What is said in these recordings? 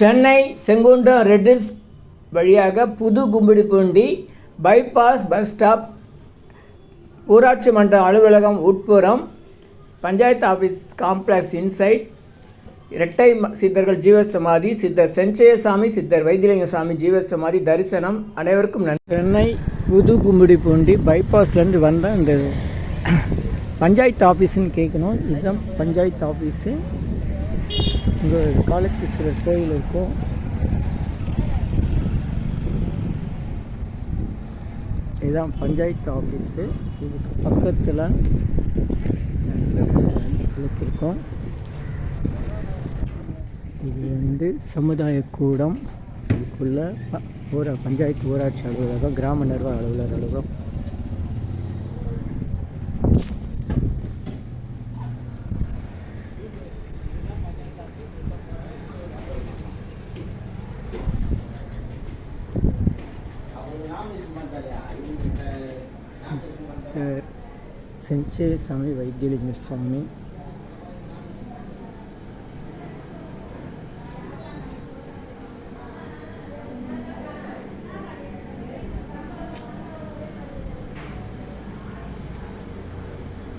சென்னை செங்குன்றம் ரெட்டில்ஸ் வழியாக புது கும்பிடிப்பூண்டி bypass bus stop ஊராட்சி மன்ற அலுவலகம் உட்புறம் பஞ்சாயத்து ஆஃபீஸ் காம்ப்ளெக்ஸ் இன்சைட் இரட்டை ம- சித்தர்கள் ஜீவசமாதி சித்தர் செஞ்சயசாமி சித்தர் வைத்தியலிங்கசாமி ஜீவசமாதி தரிசனம். அனைவருக்கும் நன்றி. சென்னை புது கும்பிடி பூண்டி பைபாஸ்லேருந்து வந்த இந்த பஞ்சாயத்து ஆஃபீஸுன்னு கேட்கணும். இதுதான் பஞ்சாயத்து ஆஃபீஸு இங்கே காலத்தீஸ்வரர் கோயில் இருக்கும். இதுதான் பஞ்சாயத்து ஆஃபீஸு இதுக்கு பக்கத்தில் இருக்கும் இது வந்து சமுதாய கூடம். இதுக்குள்ள ப- ஊரா பஞ்சாயத்து ஊராட்சி அலுவலகம் கிராம நிர்வாக அலுவலர் அலுவலகம். சித்தர் செஞ்சயசாமி வைத்தியலிங்க சுவாமி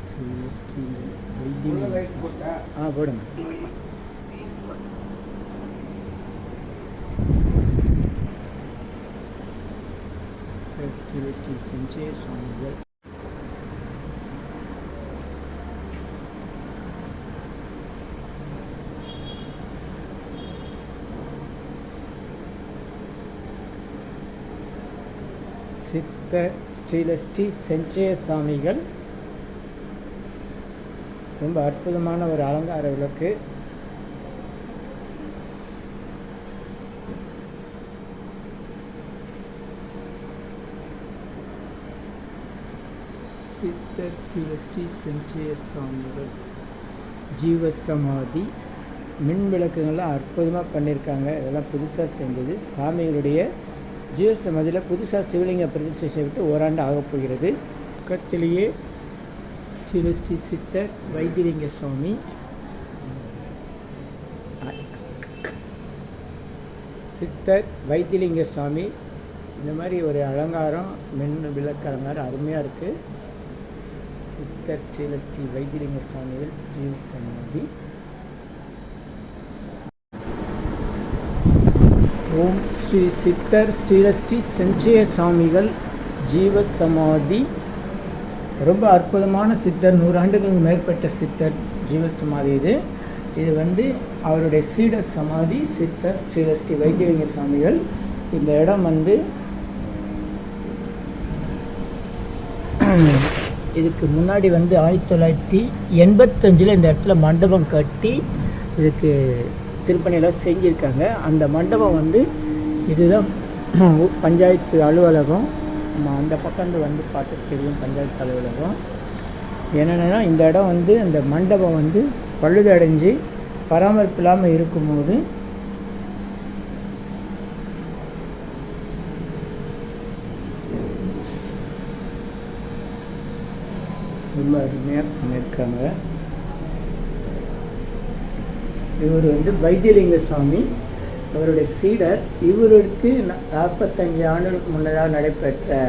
ஸ்ரீ ஸ்ரீ வைத்தியலிங்க ஆ போடுங்க ஸ்ரீ செஞ்சய சுவாமிகள் சித்த ஸ்ரீலஸ்ரீ செஞ்சய சுவாமிகள் ரொம்ப அற்புதமான ஒரு அலங்கார விளக்கு. சித்தர் எஸ்டி செஞ்சய சுவாமிகள் ஜீவசமாதி. மின் விளக்குங்கள்லாம் அற்புதமாக பண்ணியிருக்காங்க இதெல்லாம் புதுசாக செஞ்சது. சாமிகளுடைய ஜீவசமாதியில் புதுசாக சிவலிங்க பிரதிஷ்டை செய்யப்பட்டு ஓராண்டு ஆகப் போகிறது. பக்கத்திலேயே ஸ்ரீவஸ்ரீ சித்தர் வைத்தியலிங்க சுவாமி சித்தர் வைத்தியலிங்க சுவாமி இந்த மாதிரி ஒரு அலங்காரம் மின் விளக்கு அலங்காரம் அருமையாக இருக்குது சித்தர் ஸ்ரீலஸ்ரீ வைத்தியலிங்க சுவாமிகள் ஜீவ சமாதி ஓம் ஸ்ரீ சித்தர் ஸ்ரீலஸ்ரீ செஞ்சய சாமிகள் ஜீவ சமாதி ரொம்ப அற்புதமான சித்தர் நூறாண்டுகளுக்கு மேற்பட்ட சித்தர் ஜீவ சமாதி இது. இது வந்து அவருடைய சீடர் சமாதி சித்தர் ஸ்ரீலஸ்ரீ வைத்தியலிங்க சுவாமிகள். இந்த இடம் வந்து இதுக்கு முன்னாடி வந்து ஆயிரத்தி தொள்ளாயிரத்தி எண்பத்தஞ்சில் இந்த இடத்துல மண்டபம் கட்டி இதுக்கு திருப்பணியெல்லாம் செஞ்சுருக்காங்க. அந்த மண்டபம் வந்து இதுதான் பஞ்சாயத்து அலுவலகம். நம்ம அந்த பக்கம் வந்து பார்த்து தெரியும் பஞ்சாயத்து அலுவலகம். என்னென்னா இந்த இடம் வந்து அந்த மண்டபம் வந்து பழுதடைஞ்சு பராமரிப்பு இல்லாமல் இருக்கும்போது ரொம்ப அருமையாக பண்ணியிருக்காங்க இவர் வந்து வைத்தியலிங்க சுவாமி. அவருடைய சீடர். இவருக்கு நாற்பத்தஞ்சு ஆண்டுகளுக்கு முன்னதாக நடைபெற்ற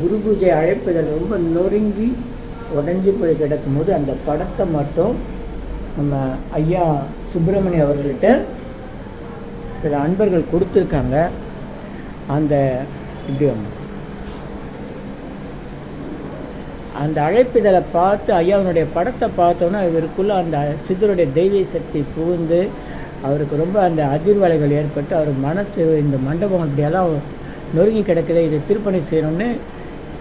குரு பூஜை அழைப்புதல் ரொம்ப நொறுங்கி உடஞ்சி போய் கிடக்கும் போது அந்த படத்தை மட்டும் நம்ம ஐயா சுப்பிரமணிய அவர்கள்ட்ட சில அன்பர்கள் கொடுத்துருக்காங்க. அந்த இப்படி வாங்க. அந்த அழைப்பிதழை பார்த்து ஐயாவினுடைய படத்தை பார்த்தோன்னா இவருக்குள்ளே அந்த சித்தருடைய தெய்வீக சக்தி புகுந்து அவருக்கு ரொம்ப அந்த அதிர்வலைகள் ஏற்பட்டு அவர் மனசு இந்த மண்டபம் இப்படியெல்லாம் நொறுங்கி கிடக்குது இதை திருப்பணி செய்யணும்னு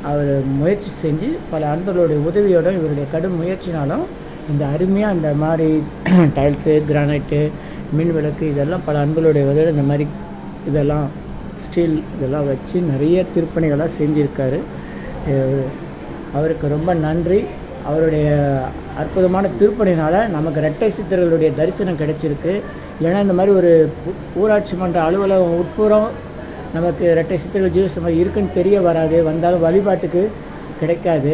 அவர் முயற்சி செஞ்சு பல அன்பர்களுடைய உதவியோட இவருடைய கடும் முயற்சினாலும் இந்த அருமையாக இந்த மாதிரி டைல்ஸு கிரானைட்டு மின் விளக்கு இதெல்லாம் பல அன்பர்களுடைய உதவியோட இந்த மாதிரி இதெல்லாம் ஸ்டீல் இதெல்லாம் வச்சு நிறைய திருப்பணிகளாக செஞ்சுருக்காரு. அவருக்கு ரொம்ப நன்றி. அவருடைய அற்புதமான திருப்பணினால் நமக்கு ரெட்டை சித்தர்களுடைய தரிசனம் கிடைச்சிருக்கு. ஏன்னா இந்த மாதிரி ஒரு ஊராட்சி மன்ற அலுவலகம் உட்புறம் நமக்கு ரெட்டை சித்தர்கள் ஜீவசமாதி இருக்குன்னு தெரிய வராது. வந்தாலும் வழிபாட்டுக்கு கிடைக்காது.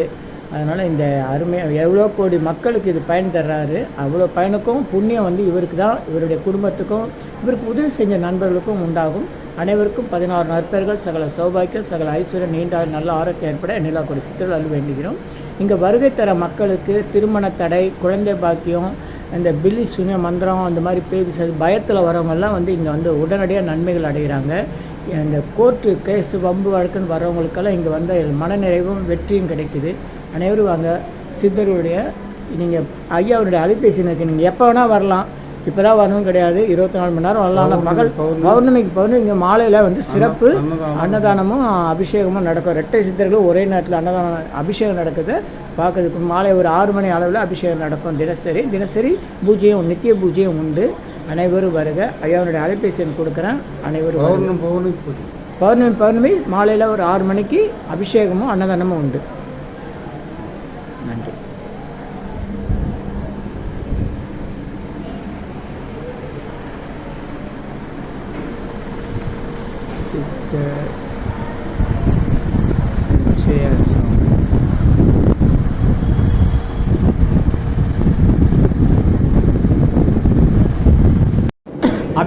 அதனால் இந்த அருமை எவ்வளோ கோடி மக்களுக்கு இது பயன் தர்றாரு. அவ்வளோ பயனுக்கும் புண்ணியம் வந்து இவருக்கு தான் இவருடைய குடும்பத்துக்கும் இவருக்கு உதவி செஞ்ச நண்பர்களுக்கும் உண்டாகும். அனைவருக்கும் பதினாறு நற்பெயர்கள் சகல சௌபாக்கியம் சகல ஐஸ்வர்யம் நீண்ட நல்ல ஆரோக்கியம் ஏற்பட நிலாக்குடி சித்தர்கள் அருள் வேண்டுகிறோம். இங்கே வருகை தர மக்களுக்கு திருமண தடை குழந்தை பாக்கியம் இந்த பில்லி சுனிய மந்திரம் அந்த மாதிரி பேபி பயத்தில் வரவங்கெல்லாம் வந்து இங்கே வந்து உடனடியாக நன்மைகள் அடைகிறாங்க. இந்த கோர்ட்டு கேஸு வம்பு வழக்குன்னு வரவங்களுக்கெல்லாம் இங்கே வந்த மனநிறைவும் வெற்றியும் கிடைக்குது. அனைவரும் வாங்க சித்தருடைய நீங்கள் ஐயாவுடைய அலைபேசி எனக்கு நீங்கள் எப்போ வேணால் வரலாம். இப்போ தான் வரணும் கிடையாது. இருபத்தி நாலு மணி நேரம் வரலாம். பகல் பௌர்ணமிக்கு பௌர்ணமி இங்கே மாலையில் வந்து சிறப்பு அன்னதானமும் அபிஷேகமும் நடக்கும். ரெட்டை சித்தர்களும் ஒரே நேரத்தில் அன்னதானம் அபிஷேகம் நடக்குது. பார்க்கறதுக்கு மாலை ஒரு ஆறு மணி அளவில் அபிஷேகம் நடக்கும் தினசரி. தினசரி பூஜையும் நித்திய பூஜையும் உண்டு. அனைவரும் வருக. ஐயாவுடைய அலைபேசி எண் கொடுக்குறேன். அனைவரும். பௌர்ணமி பௌர்ணமி பௌர்ணமி மாலையில் ஒரு ஆறு மணிக்கு அபிஷேகமும் அன்னதானமும் உண்டு நன்றி சித்த சுச்சேசம்.